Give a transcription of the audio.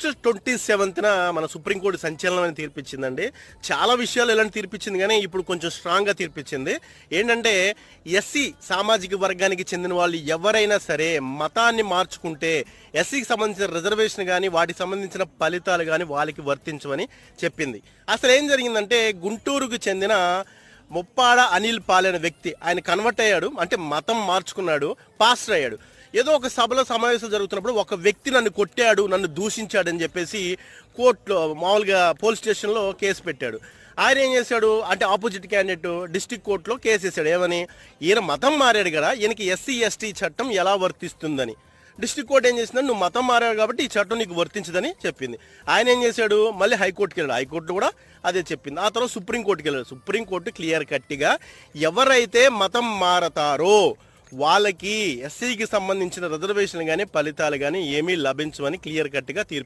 August twenty సెవెంత్న మన supreme court సంచలనమైన తీర్పిచ్చిందండి. చాలా విషయాలు ఎలాంటి తీర్పిచ్చింది కానీ ఇప్పుడు కొంచెం స్ట్రాంగ్గా తీర్పిచ్చింది. ఏంటంటే ఎస్సీ సామాజిక వర్గానికి చెందిన వాళ్ళు ఎవరైనా సరే మతాన్ని మార్చుకుంటే ఎస్సీకి సంబంధించిన రిజర్వేషన్ కానీ వాటికి సంబంధించిన ఫలితాలు కానీ వాళ్ళకి వర్తించమని చెప్పింది. అసలు ఏం జరిగిందంటే గుంటూరుకు చెందిన ముప్పాడ అనిల్ పాలైన వ్యక్తి ఆయన కన్వర్ట్ అయ్యాడు. అంటే మతం మార్చుకున్నాడు పాస్టర్ అయ్యాడు. ఏదో ఒక సభలో సమావేశం జరుగుతున్నప్పుడు ఒక వ్యక్తి నన్ను కొట్టాడు నన్ను దూషించాడని చెప్పేసి కోర్టులో మామూలుగా పోలీస్ స్టేషన్లో కేసు పెట్టాడు. ఆయన ఏం చేశాడు? అంటే ఆపోజిట్ క్యాండిడేట్ డిస్టిక్ కోర్టులో కేసు వేసాడు ఏమని? ఈయన మతం మారాడు కదా ఈయనకి ఎస్సీ ఎస్టీ చట్టం ఎలా వర్తిస్తుందని. డిస్ట్రిక్ట్ కోర్ట్ ఏం చేసిందని నువ్వు మతం మారావు కాబట్టి ఈ చట్టం నీకు వర్తించదని చెప్పింది. ఆయన ఏం చేశాడు? మళ్ళీ హైకోర్టుకి వెళ్ళాడు. హైకోర్టు కూడా అదే చెప్పింది. ఆ తర్వాత సుప్రీంకోర్టుకి వెళ్ళాడు. సుప్రీంకోర్టు క్లియర్ కట్టిగా ఎవరైతే మతం మారతారో వాళ్ళకి ఎస్సీకి సంబంధించిన రిజర్వేషన్ కానీ ఫలితాలు కానీ ఏమీ లభించవని క్లియర్ కట్గా తీర్పు